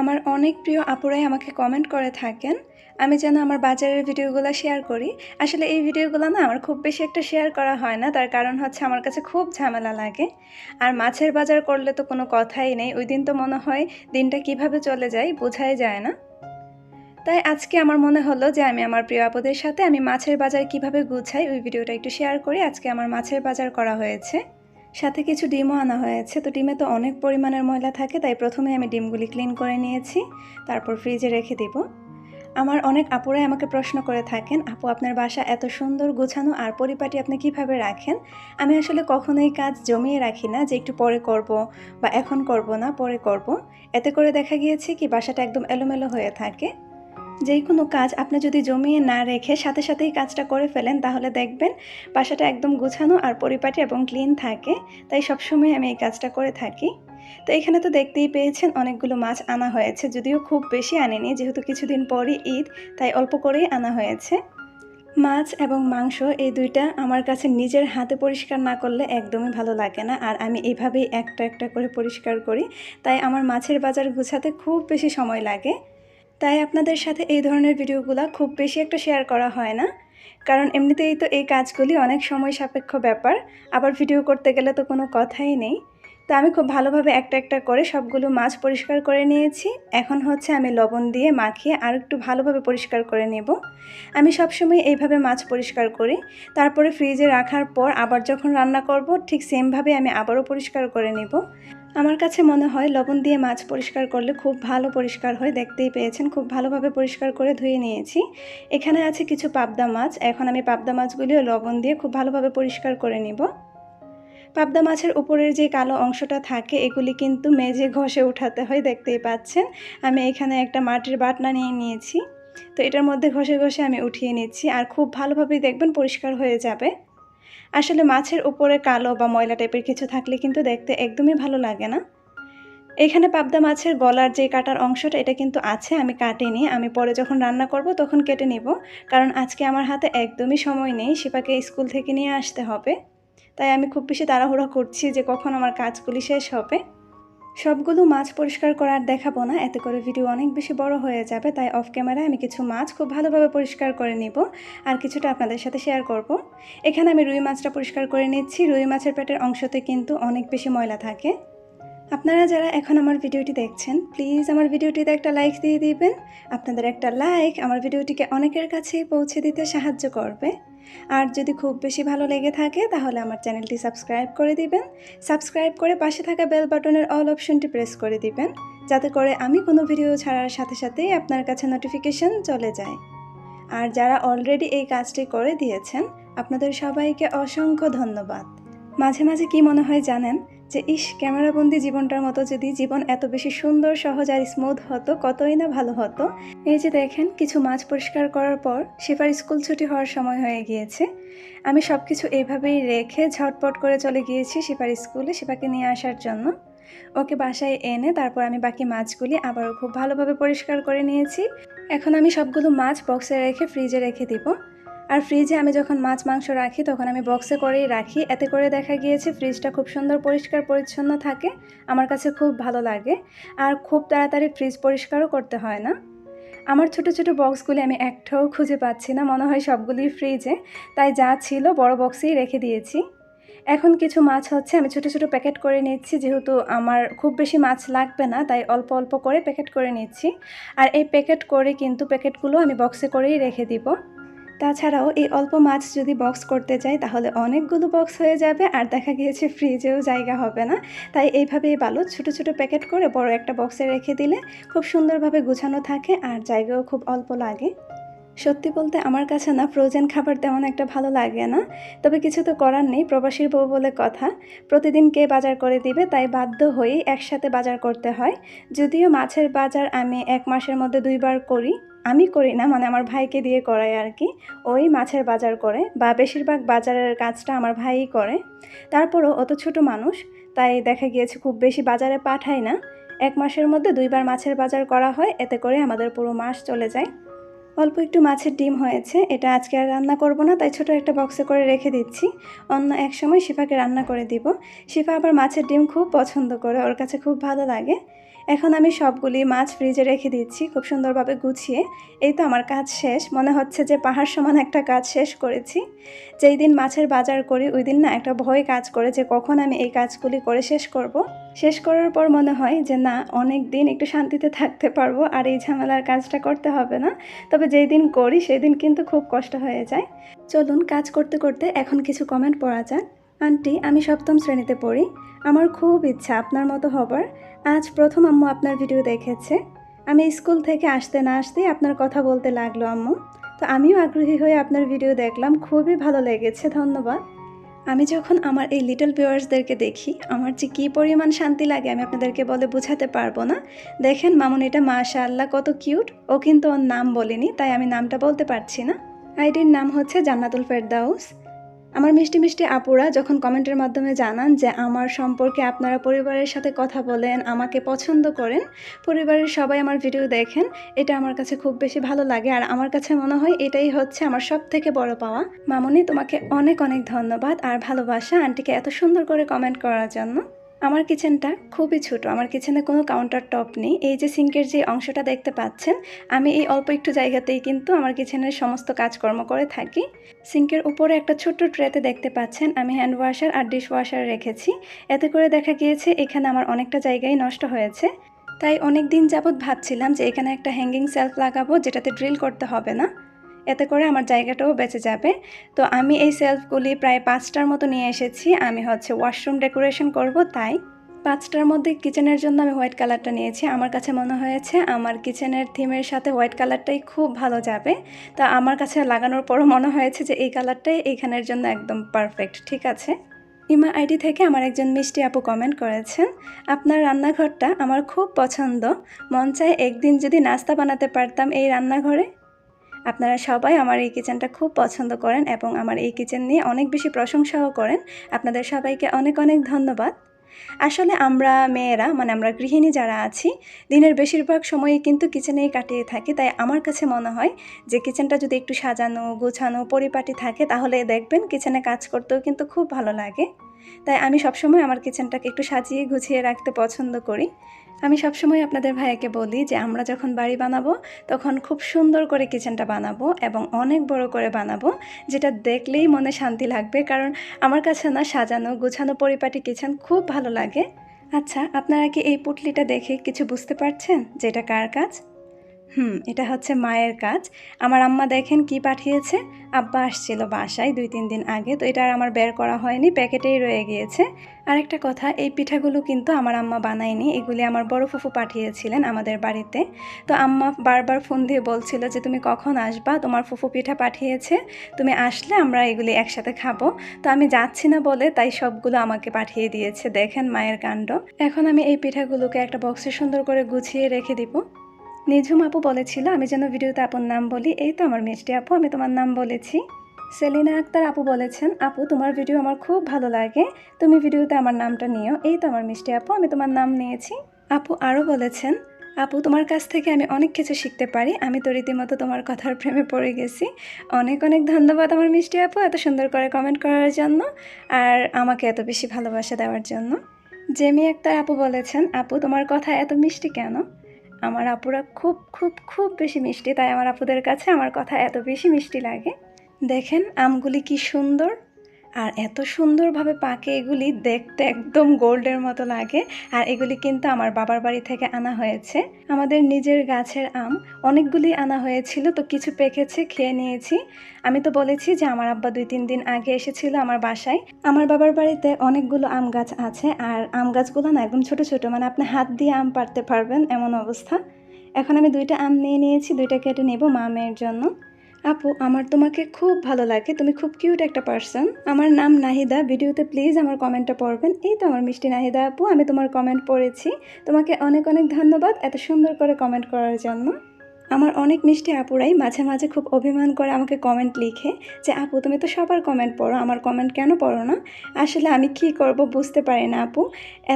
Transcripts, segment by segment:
আমার অনেক প্রিয় আপুরাই আমাকে কমেন্ট করে থাকেন। আমি যেন আমার বাজারের ভিডিওগুলো শেয়ার করি। আসলে এই ভিডিওগুলো না আমার খুব বেশি একটা শেয়ার করা হয় না, তার কারণ হচ্ছে আমার কাছে খুব ঝামেলা লাগে। আর মাছের বাজার করলে তো কোনো কথাই নেই, ওই দিন তো মনে হয় দিনটা কীভাবে চলে যায় বোঝাই যায় না। তাই আজকে আমার মনে হলো যে আমি আমার প্রিয় আপুদের সাথে আমি মাছের বাজার কীভাবে গুছাই, ওই ভিডিওটা একটু শেয়ার করি। আজকে আমার মাছের বাজার করা হয়েছে। সাথে কিছু ডিমও আনা হয়েছে। তো ডিমে তো অনেক পরিমাণের ময়লা থাকে, তাই প্রথমে আমি ডিমগুলি ক্লিন করে নিয়েছি, তারপর ফ্রিজে রেখে দিব। আমার অনেক আপুরাই আমাকে প্রশ্ন করে থাকেন, আপু, আপনার বাসা এত সুন্দর গোছানো, আর পরিপাটি আপনি কীভাবে রাখেন? আমি আসলে কখনোই কাজ জমিয়ে রাখি না যে একটু পরে করব বা এখন করব না, পরে করব। এতে করে দেখা গিয়েছে কি, বাসাটা একদম এলোমেলো হয়ে থাকে। যেই কোনো কাজ আপনি যদি জমিয়ে না রেখে সাথে সাথেই কাজটা করে ফেলেন, তাহলে দেখবেন বাসাটা একদম গুছানো আর পরিপাটি এবং ক্লিন থাকে। তাই সবসময় আমি এই কাজটা করে থাকি। তো এখানে তো দেখতেই পেয়েছেন অনেকগুলো মাছ আনা হয়েছে, যদিও খুব বেশি আনেনি, যেহেতু কিছুদিন পরই ঈদ, তাই অল্প করেই আনা হয়েছে। মাছ এবং মাংস এই দুইটা আমার কাছে নিজের হাতে পরিষ্কার না করলে একদমই ভালো লাগে না, আর আমি এইভাবেই একটা একটা করে পরিষ্কার করি। তাই আমার মাছের বাজার গুছাতে খুব বেশি সময় লাগে। তাই আপনাদের সাথে এই ধরনের ভিডিওগুলো খুব বেশি একটা শেয়ার করা হয় না। কারণ এমনিতেই তো এই কাজগুলি অনেক সময় সাপেক্ষ ব্যাপার, আবার ভিডিও করতে গেলে তো কোনো কথাই নেই। তো আমি খুব ভালোভাবে একটা একটা করে সবগুলো মাছ পরিষ্কার করে নিয়েছি। এখন হচ্ছে আমি লবণ দিয়ে মাখিয়ে আর একটু ভালোভাবে পরিষ্কার করে নেব। আমি সবসময় এইভাবে মাছ পরিষ্কার করি। তারপরে ফ্রিজে রাখার পর আবার যখন রান্না করব, ঠিক সেমভাবে আমি আবারও পরিষ্কার করে নেব। আমার কাছে মনে হয় লবণ দিয়ে মাছ পরিষ্কার করলে খুব ভালো পরিষ্কার হয়। দেখতেই পেয়েছেন, খুব ভালোভাবে পরিষ্কার করে ধুয়ে নিয়েছি। এখানে আছে কিছু পাবদা মাছ। এখন আমি পাবদা মাছগুলিও লবণ দিয়ে খুব ভালোভাবে পরিষ্কার করে নিব। পাবদা মাছের উপরের যে কালো অংশটা থাকে, এগুলি কিন্তু মেজে ঘষে উঠাতে হয়, দেখতেই পাচ্ছেন। আমি এখানে একটা মাটির বাটনা নিয়ে নিয়েছি। তো এটার মধ্যে ঘষে ঘষে আমি উঠিয়ে নিচ্ছি। আর খুব ভালোভাবেই দেখবেন পরিষ্কার হয়ে যাবে। আসলে মাছের উপরে কালো বা ময়লা টাইপের কিছু থাকলে কিন্তু দেখতে একদমই ভালো লাগে না। এখানে পাবদা মাছের গলার যে কাটার অংশটা, এটা কিন্তু আছে, আমি কাটিনি। আমি পরে যখন রান্না করব তখন কেটে নিব, কারণ আজকে আমার হাতে একদমই সময় নেই, শিপাকে স্কুল থেকে নিয়ে আসতে হবে। তাই আমি খুব বেশি তাড়াহুড়া করছি যে কখন আমার কাজগুলি শেষ হবে। সবগুলো মাছ পরিষ্কার করার দেখাবো না, এতে করে ভিডিও অনেক বেশি বড় হয়ে যাবে, তাই অফ ক্যামেরায় আমি কিছু মাছ খুব ভালোভাবে পরিষ্কার করে নিব আর কিছুটা আপনাদের সাথে শেয়ার করব। এখানে আমি রুই মাছটা পরিষ্কার করে নিচ্ছি, রুই মাছের পেটের অংশতে কিন্তু অনেক বেশি ময়লা থাকে। আপনারা যারা এখন আমার ভিডিওটি দেখছেন প্লিজ আমার ভিডিওটিতে একটা লাইক দিয়ে দিবেন। আপনাদের একটা লাইক আমার ভিডিওটিকে অনেকের কাছেই পৌঁছে দিতে সাহায্য করবে। আর যদি খুব বেশি ভালো লেগে থাকে, তাহলে আমার চ্যানেলটি সাবস্ক্রাইব করে দিবেন। সাবস্ক্রাইব করে পাশে থাকা বেল বাটনের অল অপশনটি প্রেস করে দিবেন, যাতে করে আমি কোনো ভিডিও ছাড়ার সাথে সাথেই আপনার কাছে নোটিফিকেশন চলে যায়। আর যারা অলরেডি এই কাজটি করে দিয়েছেন, আপনাদের সবাইকে অসংখ্য ধন্যবাদ। মাঝে মাঝে কি মনে হয় জানেন? যে ইস ক্যামেরাবন্দি জীবনটার মতো যদি জীবন এত বেশি সুন্দর, সহজ আর স্মুথ হতো, কতই না ভালো হতো? এই যে দেখেন, কিছু মাছ পরিষ্কার করার পর শিফার স্কুল ছুটি হওয়ার সময় হয়ে গিয়েছে। আমি সব কিছু এইভাবেই রেখে ঝটপট করে চলে গিয়েছি শিফার স্কুলে শিফাকে নিয়ে আসার জন্য। ওকে বাসায় এনে তারপর আমি বাকি মাছগুলি আবারও খুব ভালোভাবে পরিষ্কার করে নিয়েছি। এখন আমি সবগুলো মাছ বক্সে রেখে ফ্রিজে রেখে দিব। আর ফ্রিজে আমি যখন মাছ, মাংস রাখি, তখন আমি বক্সে করেই রাখি। এতে করে দেখা গিয়েছে ফ্রিজটা খুব সুন্দর, পরিষ্কার, পরিচ্ছন্ন থাকে। আমার কাছে খুব ভালো লাগে। আর খুব তাড়াতাড়ি ফ্রিজ পরিষ্কারও করতে হয় না। আমার ছোট ছোট বক্সগুলি আমি একটাও খুঁজে পাচ্ছি না। মনে হয় সবগুলি ফ্রিজে তাই যা ছিল বড় বক্সেই রেখে দিয়েছি। এখন কিছু মাছ হচ্ছে, আমি ছোট ছোট প্যাকেট করে নিচ্ছি। যেহেতু আমার খুব বেশি মাছ লাগবে না, তাই অল্প অল্প করে প্যাকেট করে নিচ্ছি। আর এই প্যাকেট করে কিন্তু প্যাকেটগুলো আমি বক্সে করেই রেখে দিব। তাছাড়াও এই অল্প মাছ যদি বক্স করতে যাই তাহলে অনেকগুলো বক্স হয়ে যাবে আর দেখা গিয়েছে ফ্রিজেও জায়গা হবে না। তাই এইভাবেই ভালো ছোট ছোট প্যাকেট করে বড় একটা বক্সে রেখে দিলে খুব সুন্দরভাবে গুছানো থাকে আর জায়গাও খুব অল্প লাগে। সত্যি বলতে আমার কাছে না ফ্রোজেন খাবার তেমন একটা ভালো লাগে না। তবে কিছু তো করার নেই, প্রবাসীর বউ বলে কথা। প্রতিদিন কে বাজার করে দিবে, তাই বাধ্য হয়েই একসাথে বাজার করতে হয়। যদিও মাছের বাজার আমি এক মাসের মধ্যে দুইবার করি। আমি করি না মানে আমার ভাইকে দিয়ে করাই আর কি। ওই মাছের বাজার করে বা বেশিরভাগ বাজারের কাজটা আমার ভাইই করে। তারপরও অত ছোট মানুষ, তাই দেখা গিয়েছে খুব বেশি বাজারে পাঠায় না। এক মাসের মধ্যে দুইবার মাছের বাজার করা হয়, এতে করে আমাদের পুরো মাস চলে যায়। অল্প একটু মাছের ডিম হয়েছে, এটা আজকে আর রান্না করব না, তাই ছোট একটা বক্সে করে রেখে দিচ্ছি। অন্য এক সময় শিফাকে রান্না করে দিব। শিফা আবার মাছের ডিম খুব পছন্দ করে, ওর কাছে খুব ভালো লাগে। এখন আমি সবগুলি মাছ ফ্রিজে রেখে দিচ্ছি, খুব সুন্দরভাবে গুছিয়ে। এই তো আমার কাজ শেষ। মনে হচ্ছে যে পাহাড় সমান একটা কাজ শেষ করেছি। যেই দিন মাছের বাজার করি, ওই দিন না একটা ভয় কাজ করে যে কখন আমি এই কাজগুলি করে শেষ করব। শেষ করার পর মনে হয় যে না, অনেক দিন একটু শান্তিতে থাকতে পারব আর এই ঝামেলার কাজটা করতে হবে না। তবে যেই দিন করি, সেই দিন কিন্তু খুব কষ্ট হয়ে যায়। চলুন কাজ করতে করতে এখন কিছু কমেন্ট পড়া যাক। আন্টি, আমি সপ্তম শ্রেণীতে পড়ি। আমার খুব ইচ্ছা আপনার মতো হবার। আজ প্রথম আম্মু আপনার ভিডিও দেখেছে। আমি স্কুল থেকে আসতে না আসতেই আপনার কথা বলতে লাগল আম্মু। তো আমিও আগ্রহী হয়ে আপনার ভিডিও দেখলাম। খুবই ভালো লেগেছে, ধন্যবাদ। আমি যখন আমার এই লিটল ভিউয়ার্সদেরকে দেখি, আমার যে কী পরিমাণ শান্তি লাগে আমি আপনাদেরকে বলে বোঝাতে পারব না। দেখেন, মামুনিটা মাশা আল্লাহ কত কিউট ও কিন্তু ওর নাম বলিনি, তাই আমি নামটা বলতে পারছি না। আইডির নাম হচ্ছে জান্নাতুল ফেরদাউস। আমার মিষ্টি মিষ্টি আপুরা, যখন কমেন্টের মাধ্যমে জানান যে আমার সম্পর্কে আপনারা পরিবারের সাথে কথা বলেন, আমাকে পছন্দ করেন, পরিবারের সবাই আমার ভিডিও দেখেন, এটা আমার কাছে খুব বেশি ভালো লাগে। আর আমার কাছে মনে হয় এটাই হচ্ছে আমার সব থেকে বড় পাওয়া। মামনি, তোমাকে অনেক অনেক ধন্যবাদ আর ভালোবাসা আন্টিকে এত সুন্দর করে কমেন্ট করার জন্য। আমার কিচেনটা খুবই ছোট, আমার কিচেনে কোনো কাউন্টার টপ নেই। এই যে সিঙ্কের যে অংশটা দেখতে পাচ্ছেন, আমি এই অল্প একটু জায়গাতেই কিন্তু আমার কিচেনের সমস্ত কাজকর্ম করে থাকি। সিঙ্কের উপরে একটা ছোট্ট ট্রেতে দেখতে পাচ্ছেন, আমি হ্যান্ড ওয়াশার আর ডিশ ওয়াশার রেখেছি। এতে করে দেখা গিয়েছে এখানে আমার অনেকটা জায়গায় নষ্ট হয়েছে। তাই অনেক দিন যাবৎ ভাবছিলাম যে এখানে একটা হ্যাঙ্গিং সেলফ লাগাবো, যেটাতে ড্রিল করতে হবে না। এতে করে আমার জায়গাটাও বেঁচে যাবে। তো আমি এই সেলফগুলি প্রায় পাঁচটার মতো নিয়ে এসেছি। আমি হচ্ছে ওয়াশরুম ডেকোরেশন করব তাই। পাঁচটার মধ্যে কিচেনের জন্য আমি হোয়াইট কালারটা নিয়েছি। আমার কাছে মনে হয়েছে আমার কিচেনের থিমের সাথে হোয়াইট কালারটাই খুব ভালো যাবে। তা আমার কাছে লাগানোর পরও মনে হয়েছে যে এই কালারটাই এইখানের জন্য একদম পারফেক্ট ঠিক আছে? ইমা আইডি থেকে আমার একজন মিষ্টি আপু কমেন্ট করেছেন, আপনার রান্নাঘরটা আমার খুব পছন্দ। মন চায় একদিন যদি নাস্তা বানাতে পারতাম এই রান্নাঘরে। আপনারা সবাই আমার এই কিচেনটা খুব পছন্দ করেন এবং আমার এই কিচেন নিয়ে অনেক বেশি প্রশংসাও করেন। আপনাদের সবাইকে অনেক অনেক ধন্যবাদ। আসলে আমরা মেয়েরা মানে আমরা গৃহিণী যারা আছি, দিনের বেশিরভাগ সময়ই কিন্তু কিচেনেই কাটিয়ে থাকি। তাই আমার কাছে মনে হয় যে কিচেনটা যদি একটু সাজানো, গোছানো, পরিপাটি থাকে, তাহলে দেখবেন কিচেনে কাজ করতেও কিন্তু খুব ভালো লাগে। তাই আমি সবসময় আমার কিচেনটাকে একটু সাজিয়ে গুছিয়ে রাখতে পছন্দ করি। আমি সবসময় আপনাদের ভাইয়াকে বলি যে, আমরা যখন বাড়ি বানাবো, তখন খুব সুন্দর করে কিচেনটা বানাবো এবং অনেক বড় করে বানাবো, যেটা দেখলেই মনে শান্তি লাগবে। কারণ আমার কাছে না সাজানো, গুছানো পরিপাটি কিচেন খুব ভালো লাগে। আচ্ছা আপনারা কি এই পুটলিটা দেখে কিছু বুঝতে পারছেন যেটা কার কাজ? হুম, এটা হচ্ছে মায়ের কাজ। আমার আম্মা দেখেন কি পাঠিয়েছে? আব্বা আসছিল বাসায় দুই, তিন দিন আগে, তো এটা আর আমার বের করা হয়নি, প্যাকেটেই রয়ে গিয়েছে। আরেকটা কথা, এই পিঠাগুলো কিন্তু আমার আম্মা বানায়নি, এগুলি আমার বড় ফুফু পাঠিয়েছিলেন আমাদের বাড়িতে। তো আম্মা বারবার ফোন দিয়ে বলছিল যে, তুমি কখন আসবা? তোমার ফুফু পিঠা পাঠিয়েছে, তুমি আসলে আমরা এগুলি একসাথে খাব। তো আমি যাচ্ছি না বলে তাই সবগুলো আমাকে পাঠিয়ে দিয়েছে, দেখেন মায়ের কাণ্ড। এখন আমি এই পিঠাগুলোকে একটা বক্সে সুন্দর করে গুছিয়ে রেখে দিব। নিঝুম আপু বলেছিল, আমি যেন ভিডিওতে আপুর নাম বলি, এই তো আমার মিষ্টি আপু, আমি তোমার নাম বলেছি। সেলিনা আক্তার আপু বলেছেন, আপু, তোমার ভিডিও আমার খুব ভালো লাগে, তুমি ভিডিওতে আমার নামটা নিও, এই তো আমার মিষ্টি আপু, আমি তোমার নাম নিয়েছি। আপু আরও বলেছেন, আপু, তোমার কাছ থেকে আমি অনেক কিছু শিখতে পারি, আমি তো রীতিমতো তোমার কথার প্রেমে পড়ে গেছি। অনেক অনেক ধন্যবাদ আমার মিষ্টি আপু এত সুন্দর করে কমেন্ট করার জন্য, আর আমাকে এত বেশি ভালোবাসা দেওয়ার জন্য। জেমি আক্তার আপু বলেছেন, আপু, তোমার কথা এত মিষ্টি কেন? আমার আপুরা খুব খুব খুব বেশি মিষ্টি, তাই আমার আপুদের কাছে আমার কথা এত বেশি মিষ্টি লাগে। দেখেন আমগুলি কি সুন্দর। আর এত সুন্দরভাবে পাকে এগুলি দেখতে একদম গোল্ডের মতো লাগে। আর এগুলি কিন্তু আমার বাবার বাড়ি থেকে আনা হয়েছে। আমাদের নিজের গাছের আম, অনেকগুলি আনা হয়েছিল, তো কিছু পেকেছে, খেয়ে নিয়েছি। আমি তো বলেছি যে আমার আব্বা দুই তিন দিন আগে এসেছিল আমার বাসায়। আমার বাবার বাড়িতে অনেকগুলো আম গাছ আছে, আর আম গাছগুলো না একদম ছোট ছোট মানে আপনি হাত দিয়ে আম পারতে পারবেন, এমন অবস্থা। এখন আমি দুইটা আম নিয়ে নিয়েছি, দুইটা কেটে নেব মা মেয়ের জন্য। আপু, আমার তোমাকে খুব ভালো লাগে। তুমি খুব কিউট একটা পার্সন আমার নাম নাহিদা। ভিডিওতে প্লিজ আমার কমেন্টটা পড়বেন। এই তো আমার মিষ্টি নাহিদা আপু, আমি তোমার কমেন্ট পড়েছি। তোমাকে অনেক অনেক ধন্যবাদ এত সুন্দর করে কমেন্ট করার জন্য। আমার অনেক মিষ্টি আপুরাই মাঝে মাঝে খুব অভিমান করে আমাকে কমেন্ট লিখে যে, আপু, তুমি তো সবার কমেন্ট পড়ো, আমার কমেন্ট কেন পড়ো না? আসলে আমি কি করব বুঝতে পারি না, আপু।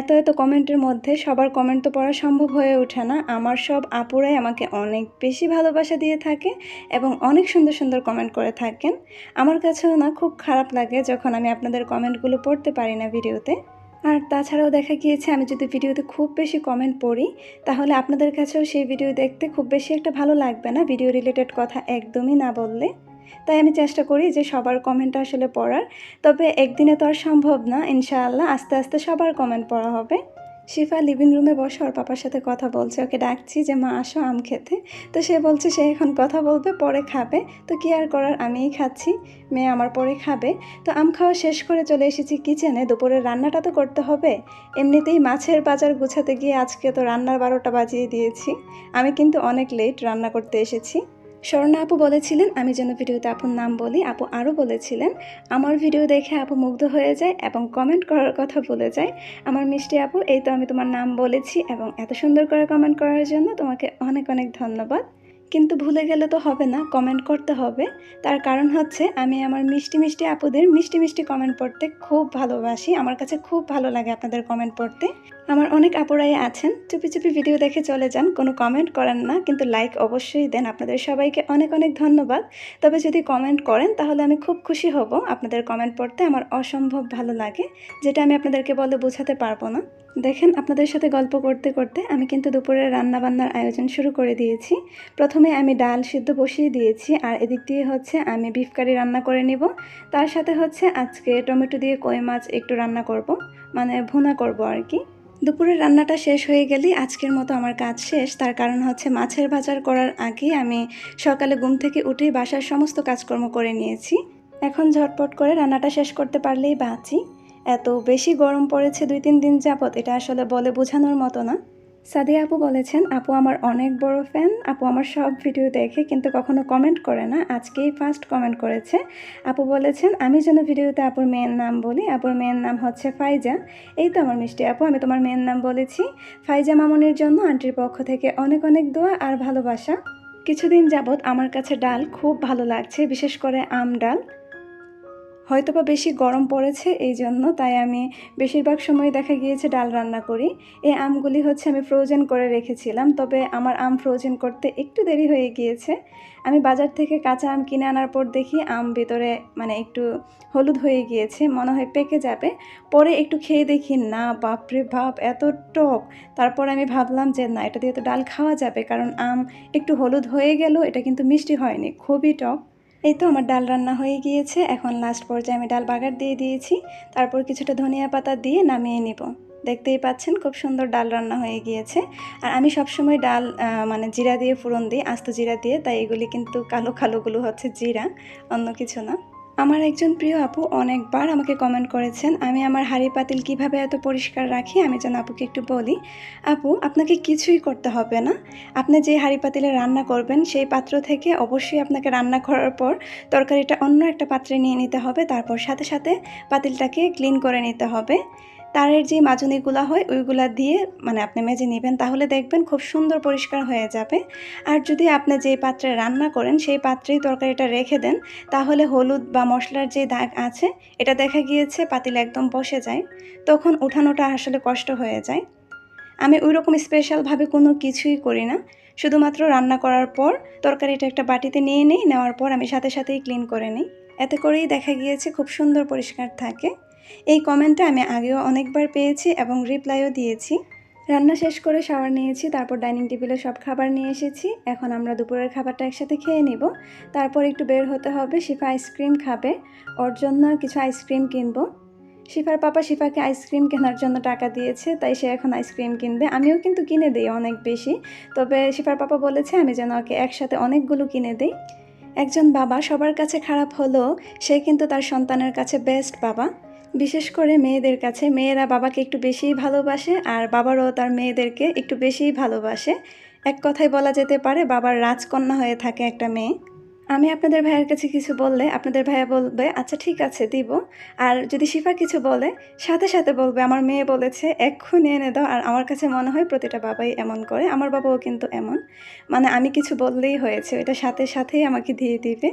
এত এত কমেন্টের মধ্যে সবার কমেন্ট তো পড়া সম্ভব হয়ে ওঠে না। আমার সব আপুরাই আমাকে অনেক বেশি ভালোবাসা দিয়ে থাকে এবং অনেক সুন্দর সুন্দর কমেন্ট করে থাকেন। আমার কাছেও না খুব খারাপ লাগে যখন আমি আপনাদের কমেন্টগুলো পড়তে পারি না ভিডিওতে আর তাছাড়াও দেখা গিয়েছে, আমি যদি ভিডিওতে খুব বেশি কমেন্ট পড়ি, তাহলে আপনাদের কাছেও সেই ভিডিও দেখতে খুব বেশি একটা ভালো লাগবে না ভিডিও রিলেটেড কথা একদমই না বললে। তাই আমি চেষ্টা করি যে সবার কমেন্ট আসলে পড়ার, তবে একদিনে তো আর সম্ভব না, ইনশাআল্লাহ আস্তে আস্তে সবার কমেন্ট পড়া হবে। শিফা লিভিং রুমে বসে ওর পাপার সাথে কথা বলছে। ওকে ডাকছি যে, মা, আসো আম খেতে। তো সে বলছে, সে এখন কথা বলবে, পরে খাবে। তো কি আর করার, আমিই খাচ্ছি, মেয়ে আমার পরে খাবে। তো আম খাওয়া শেষ করে চলে এসেছি কিচেনে। দুপুরের রান্নাটা তো করতে হবে। এমনিতেই মাছের বাজার গুছাতে গিয়ে আজকে তো রান্নার বারোটা বাজিয়ে দিয়েছি। আমি কিন্তু অনেক লেট রান্না করতে এসেছি। স্বর্ণা আপু বলেছিলেন, আমি যেন ভিডিওতে আপুর নাম বলি, আপু আরও বলেছিলেন, আমার ভিডিও দেখে আপু মুগ্ধ হয়ে যায় এবং কমেন্ট করার কথা বলে যায়। আমার মিষ্টি আপু, এই তো আমি তোমার নাম বলেছি এবং এত সুন্দর করে কমেন্ট করার জন্য তোমাকে অনেক অনেক ধন্যবাদ। কিন্তু ভুলে গেলে তো হবে না কমেন্ট করতে হবে। তার কারণ হচ্ছে, আমি আমার মিষ্টি মিষ্টি আপুদের মিষ্টি মিষ্টি কমেন্ট পড়তে খুব ভালোবাসি। আমার কাছে খুব ভালো লাগে আপনাদের কমেন্ট পড়তে। আমার অনেক আপুরাই আছেন। চুপি চুপি ভিডিও দেখে চলে যান, কোনো কমেন্ট করেন না, কিন্তু লাইক অবশ্যই দেন। আপনাদের সবাইকে অনেক অনেক ধন্যবাদ। তবে যদি কমেন্ট করেন, তাহলে আমি খুব খুশি হব আপনাদের কমেন্ট পড়তে। আমার অসম্ভব ভালো লাগে, যেটা আমি আপনাদেরকে বলে বোঝাতে পারব না। দেখেন, আপনাদের সাথে গল্প করতে করতে আমি কিন্তু দুপুরের রান্না বান্নার আয়োজন শুরু করে দিয়েছি। প্রথমে আমি ডাল সিদ্ধ বসিয়ে দিয়েছি, আর এদিক দিয়ে হচ্ছে আমি বিফ কারি রান্না করে নিব। তার সাথে হচ্ছে আজকে টমেটো দিয়ে কই মাছ একটু রান্না করব মানে ভুনা করব আর কি। দুপুরের রান্নাটা শেষ হয়ে গেলে আজকের মতো আমার কাজ শেষ। তার কারণ হচ্ছে মাছের বাজার করার আগে আমি সকালে ঘুম থেকে উঠেই বাসার সমস্ত কাজকর্ম করে নিয়েছি। এখন ঝটপট করে রান্নাটা শেষ করতে পারলেই বাঁচি। এত বেশি গরম পড়েছে দুই তিন দিন যাবত এটা আসলে বলে বোঝানোর মতো না। সাদিয়া আপু বলেছেন, আপু আমার অনেক বড় ফ্যান আপু আমার সব ভিডিও দেখে কিন্তু কখনো কমেন্ট করে না, আজকেই ফার্স্ট কমেন্ট করেছে। আপু বলেছেন, আমি যেন ভিডিওতে আপুর মেয়ের নাম বলি, আপুর মেয়ের নাম হচ্ছে ফাইজা। এই তো আমার মিষ্টি আপু, আমি তোমার মেয়ের নাম বলেছি। ফাইজা মামনির জন্য আন্টির পক্ষ থেকে অনেক অনেক দোয়া আর ভালোবাসা। কিছুদিন যাবত আমার কাছে ডাল খুব ভালো লাগছে, বিশেষ করে আম ডাল। হয়তোবা বেশি গরম পড়েছে এই জন্য তাই আমি বেশিরভাগ সময় দেখা গিয়েছে ডাল রান্না করি। এই আমগুলি হচ্ছে আমি ফ্রোজেন করে রেখেছিলাম, তবে আমার আম ফ্রোজেন করতে একটু দেরি হয়ে গিয়েছে। আমি বাজার থেকে কাঁচা আম কিনে আনার পর দেখি আম ভিতরে মানে একটু হলুদ হয়ে গিয়েছে, মনে হয় পেকে যাবে। পরে একটু খেয়ে দেখি, না, বাপরে বাপ, এত টক! তারপর আমি ভাবলাম যে, না, এটা দিয়ে তো ডাল খাওয়া যাবে, কারণ আম একটু হলুদ হয়ে গেল, এটা কিন্তু মিষ্টি হয়নি, খুবই টক। এই তো আমার ডাল রান্না হয়ে গিয়েছে। এখন লাস্ট পর্যায়ে আমি ডাল বাগার দিয়ে দিয়েছি। তারপর কিছুটা ধনিয়া পাতা দিয়ে নামিয়ে নেব। দেখতেই পাচ্ছেন খুব সুন্দর ডাল রান্না হয়ে গিয়েছে। আর আমি সবসময় ডাল মানে জিরা দিয়ে ফোড়ন দিই, আস্ত জিরা দিয়ে, তাই এগুলি কিন্তু কালো কালোগুলো হচ্ছে জিরা, অন্য কিছু না। আমার একজন প্রিয় আপু অনেকবার আমাকে কমেন্ট করেছেন, আমি আমার হাড়ি পাতিল কীভাবে এত পরিষ্কার রাখি? আমি যেন আপুকে একটু বলি, আপু, আপনাকে কিছুই করতে হবে না। আপনি যে হাড়ি পাতিলে রান্না করবেন, সেই পাত্র থেকে অবশ্যই আপনাকে রান্না করার পর তরকারিটা অন্য একটা পাত্রে নিয়ে নিতে হবে। তারপর সাথে সাথে পাতিলটাকে ক্লিন করে নিতে হবে। তারের যে মাজনিগুলো হয়, ওইগুলা দিয়ে মানে আপনি মেজে নেবেন, তাহলে দেখবেন খুব সুন্দর পরিষ্কার হয়ে যাবে। আর যদি আপনি যে পাত্রে রান্না করেন, সেই পাত্রেই তরকারিটা রেখে দেন, তাহলে হলুদ বা মশলার যে দাগ আছে, এটা দেখা গিয়েছে পাতিল একদম বসে যায়, তখন উঠানোটা আসলে কষ্ট হয়ে যায়। আমি ওই রকম স্পেশালভাবে কোনো কিছুই করি না, শুধুমাত্র রান্না করার পর তরকারিটা একটা বাটিতে নিয়ে নিই, নেওয়ার পর আমি সাথে সাথেই ক্লিন করে নিই। এতে করেই দেখা গিয়েছে খুব সুন্দর পরিষ্কার থাকে। এই কমেন্টটা আমি আগেও অনেকবার পেয়েছি এবং রিপ্লাইও দিয়েছি। রান্না শেষ করে শাওয়ার নিয়েছি, তারপর ডাইনিং টেবিলে সব খাবার নিয়ে এসেছি। এখন আমরা দুপুরের খাবারটা একসাথে খেয়ে নিব। তারপর একটু বের হতে হবে, শিফা আইসক্রিম খাবে। ওর জন্য কিছু আইসক্রিম কিনবো। শিফার পাপা শিফাকে আইসক্রিম কেনার জন্য টাকা দিয়েছে, তাই সে এখন আইসক্রিম কিনবে। আমিও কিন্তু কিনে দিই অনেক বেশি। তবে শিফার পাপা বলেছে আমি যেন ওকে একসাথে অনেকগুলো কিনে দিই। একজন বাবা সবার কাছে খারাপ হলেও সে কিন্তু তার সন্তানের কাছে বেস্ট বাবা। বিশেষ করে মেয়েদের কাছে, মেয়েরা বাবাকে একটু বেশিই ভালোবাসে আর বাবারও তার মেয়েদেরকে একটু বেশিই ভালোবাসে। এক কথায় বলা যেতে পারে বাবার রাজকন্যা হয়ে থাকে একটা মেয়ে। আমি আপনাদের ভাইয়ের কাছে কিছু বললে আপনাদের ভাইয়া বলবে আচ্ছা ঠিক আছে, দিব। আর যদি শিফা কিছু বলে, সাথে সাথে বলবে, আমার মেয়ে বলেছে, এক্ষুনি এনে দাও। আর আমার কাছে মনে হয় প্রতিটা বাবাই এমন করে, আমার বাবাও কিন্তু এমন। মানে আমি কিছু বললেই হয়েছে, এটা সাথে সাথেই আমাকে দিয়ে দিবে।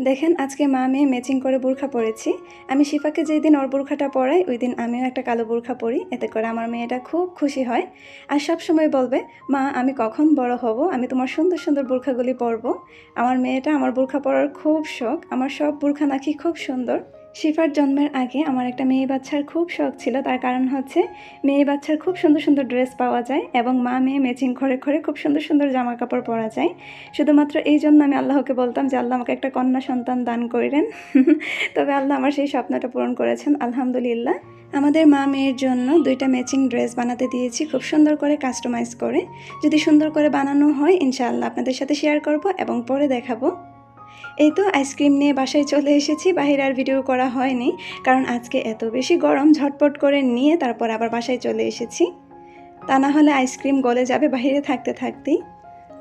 দেখেন, আজকে মা মেয়ে ম্যাচিং করে বোরখা পরেছি। আমি শিফাকে যেই দিন ওর বোরখাটা পরাই ওই দিন আমিও একটা কালো বোরখা পরি। এতে করে আমার মেয়েটা খুব খুশি হয়। আর সব সময় বলবে, মা, আমি কখন বড় হব? আমি তোমার সুন্দর সুন্দর বোরখাগুলি পরবো। আমার মেয়েটা আমার বোরখা পরার খুব শখ। আমার সব বোরখা নাকি খুব সুন্দর। শিফার জন্মের আগে আমার একটা মেয়ে বাচ্চার খুব শখ ছিল। তার কারণ হচ্ছে মেয়ে বাচ্চার খুব সুন্দর সুন্দর ড্রেস পাওয়া যায় এবং মা মেয়ে ম্যাচিং ঘরে ঘরে খুব সুন্দর সুন্দর জামা কাপড় পরা যায়। শুধুমাত্র এই জন্য আমি আল্লাহকে বলতাম যে, আল্লাহ আমাকে একটা কন্যা সন্তান দান করিলেন। তবে আল্লাহ আমার সেই স্বপ্নটা পূরণ করেছেন, আলহামদুলিল্লাহ। আমাদের মা মেয়ের জন্য দুইটা ম্যাচিং ড্রেস বানাতে দিয়েছি, খুব সুন্দর করে কাস্টমাইজ করে। যদি সুন্দর করে বানানো হয়, ইনশাআল্লাহ আপনাদের সাথে শেয়ার করব এবং পরে দেখাবো। এই তো আইসক্রিম নিয়ে বাসায় চলে এসেছি। বাহির আর ভিডিও করা হয়নি, কারণ আজকে এত বেশি গরম, ঝটপট করে নিয়ে তারপর আবার বাসায় চলে এসেছি। তা না হলে আইসক্রিম গলে যাবে বাইরে থাকতে থাকতেই।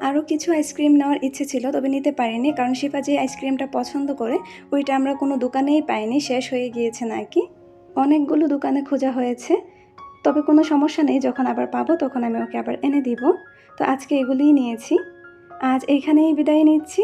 আরও কিছু আইসক্রিম নেওয়ার ইচ্ছে ছিল, তবে নিতে পারিনি, কারণ শিফা যে আইসক্রিমটা পছন্দ করে, ওইটা আমরা কোনো দোকানেই পাইনি, শেষ হয়ে গিয়েছে নাকি। অনেকগুলো দোকানে খোঁজা হয়েছে, তবে কোনো সমস্যা নেই, যখন আবার পাবো তখন আমি ওকে আবার এনে দিব। তো আজকে এগুলিই নিয়েছি। আজ এইখানেই বিদায় নিচ্ছি।